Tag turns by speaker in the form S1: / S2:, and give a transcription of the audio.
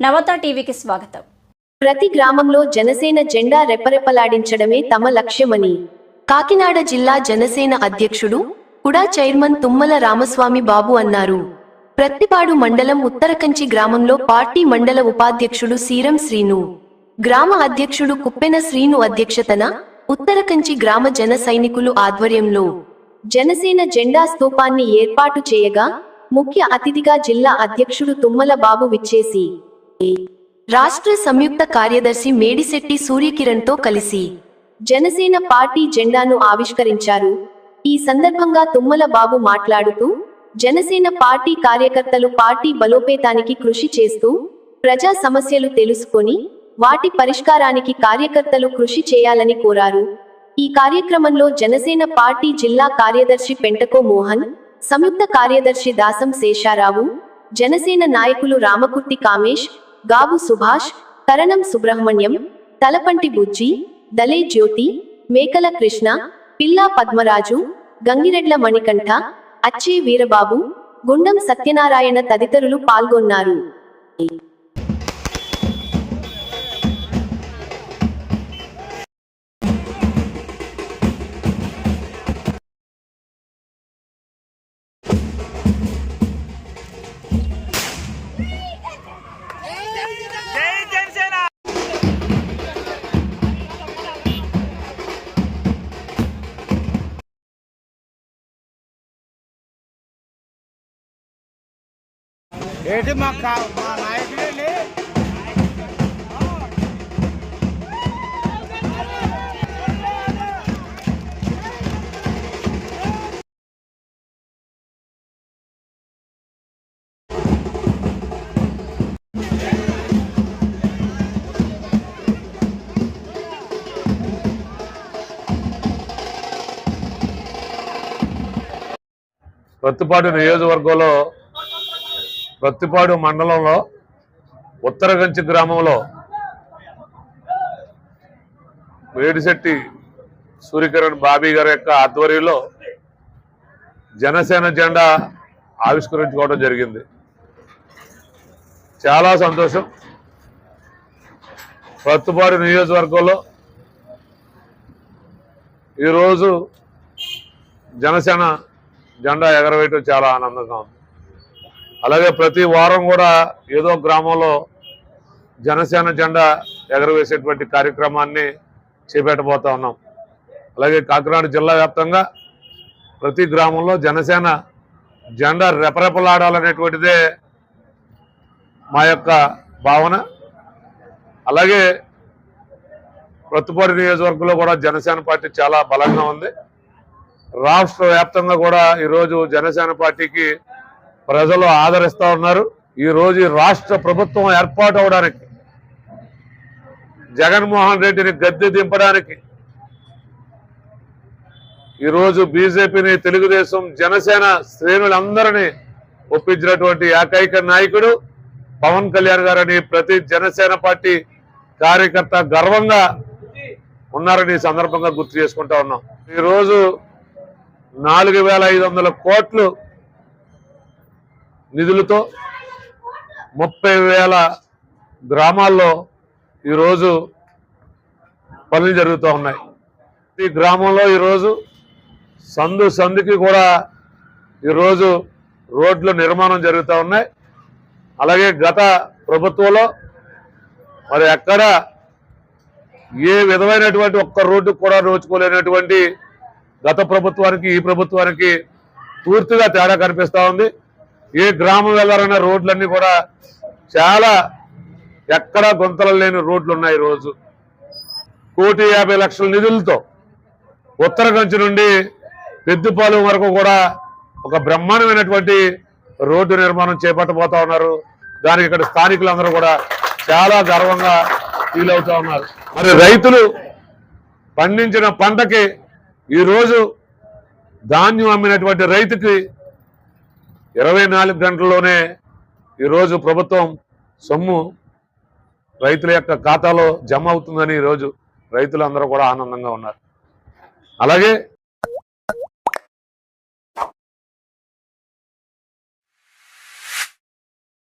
S1: నవత టీవీకి స్వాగతం.
S2: ప్రతి గ్రామంలో జనసేన జెండా రెపరెపలాడించడమే తమ లక్ష్యమని కాకినాడ జిల్లా జనసేన అధ్యక్షుడు కుడా చైర్మన్ తుమ్మల రామస్వామి బాబు అన్నారు. ప్రత్తిపాడు మండలం ఉత్తరకంచి గ్రామంలో పార్టీ మండల ఉపాధ్యక్షుడు సీరం శ్రీను గ్రామ అధ్యక్షుడు కుప్పెన శ్రీను అధ్యక్షతన ఉత్తరకంచి గ్రామ జన సైనికులు ఆధ్వర్యంలో జనసేన జెండా స్తూపాన్ని ఏర్పాటు చేయగా ముఖ్య అతిథిగా జిల్లా అధ్యక్షుడు తుమ్మల బాబు విచ్చేసి రాష్ట్ర సంయుక్త కార్యదర్శి మేడిశెట్టి సూర్యకిరణ్తో కలిసి జనసేన పార్టీ జెండాను ఆవిష్కరించారు. ఈ సందర్భంగా తుమ్మల బాబు మాట్లాడుతూ జనసేన పార్టీ కార్యకర్తలు పార్టీ బలోపేతానికి కృషి చేస్తూ ప్రజా సమస్యలు తెలుసుకొని వాటి పరిష్కారానికి కార్యకర్తలు కృషి చేయాలని కోరారు. ఈ కార్యక్రమంలో జనసేన పార్టీ జిల్లా కార్యదర్శి పెంటకో మోహన్ సంయుక్త కార్యదర్శి దాసం శేషారావు జనసేన నాయకులు రామకుర్తి కామేష్ గాబు సుభాష్ తరణం సుబ్రహ్మణ్యం తలపంటి బుజ్జి దలే జ్యోతి మేకల కృష్ణ పిల్లా పద్మరాజు గంగిరెడ్ల మణికంఠ అచ్చే వీరబాబు గుండం సత్యనారాయణ తదితరులు పాల్గొన్నారు.
S3: ఏంటి మా కా- మా
S4: ప్రత్తిపాడు నియోజకవర్గంలో ప్రత్తిపాడు మండలంలో ఉత్తరగంచి గ్రామంలో వేడిశెట్టి సూర్యకిరణ్ బాబీ గారి యొక్క ఆధ్వర్యంలో జనసేన జెండా ఆవిష్కరించుకోవడం జరిగింది. చాలా సంతోషం. ప్రత్తిపాడు నియోజకవర్గంలో ఈరోజు జనసేన జెండా ఎగరవేయటం చాలా ఆనందంగా ఉంది. అలాగే ప్రతి వారం కూడా ఏదో గ్రామంలో జనసేన జెండా ఎగరవేసేటువంటి కార్యక్రమాన్ని చేపెట్టబోతా ఉన్నాం. అలాగే కాకినాడ జిల్లా వ్యాప్తంగా ప్రతి గ్రామంలో జనసేన జెండా రెపరెపలాడాలనేటువంటిదే మా యొక్క భావన. అలాగే ప్రతిపాడు నియోజకవర్గంలో కూడా జనసేన పార్టీ చాలా బలంగా ఉంది. రాష్ట్ర వ్యాప్తంగా కూడా ఈరోజు జనసేన పార్టీకి ప్రజలు ఆదరిస్తూ ఉన్నారు. ఈ రోజు రాష్ట్ర ప్రభుత్వం ఏర్పాటు అవడానికి జగన్మోహన్ రెడ్డిని గద్దె దింపడానికి ఈరోజు బీజేపీని తెలుగుదేశం జనసేన శ్రేణులందరినీ ఒప్పించినటువంటి ఏకైక నాయకుడు పవన్ కళ్యాణ్ గారని ప్రతి జనసేన పార్టీ కార్యకర్త గర్వంగా ఉన్నారని ఈ సందర్భంగా గుర్తు చేసుకుంటా ఉన్నాం. ఈరోజు నాలుగు వేల ఐదు వందల కోట్లు నిధులతో ముప్పై వేల గ్రామాల్లో ఈరోజు పనులు జరుగుతూ ఉన్నాయి. ఈ గ్రామంలో ఈరోజు సందు సందుకి కూడా ఈరోజు రోడ్లు నిర్మాణం జరుగుతూ ఉన్నాయి. అలాగే గత ప్రభుత్వంలో మరి ఎక్కడ ఏ విధమైనటువంటి ఒక్క రోడ్డు కూడా నోచుకోలేనటువంటి గత ప్రభుత్వానికి ఈ ప్రభుత్వానికి పూర్తిగా తేడా కనిపిస్తూ ఉంది. ఏ గ్రామం వెళ్ళాలన్న రోడ్లన్నీ కూడా చాలా ఎక్కడా గుంతలు లేని రోడ్లు ఉన్నాయి ఈరోజు. కోటి యాభై లక్షల నిధులతో ఉత్తర కంచి నుండి పెద్దపాలెం వరకు కూడా ఒక బ్రహ్మాండమైనటువంటి రోడ్డు నిర్మాణం చేపట్టబోతా ఉన్నారు. దానికి ఇక్కడ స్థానికులందరూ కూడా చాలా గర్వంగా ఫీల్ అవుతా ఉన్నారు. మరి రైతులు పండించిన పంటకి ఈరోజు ధాన్యం అమ్మినటువంటి రైతుకి ఇరవై నాలుగు గంటల్లోనే ఈరోజు ప్రభుత్వం సొమ్ము రైతుల యొక్క ఖాతాలో జమ అవుతుందని ఈరోజు రైతులందరూ కూడా ఆనందంగా ఉన్నారు. అలాగే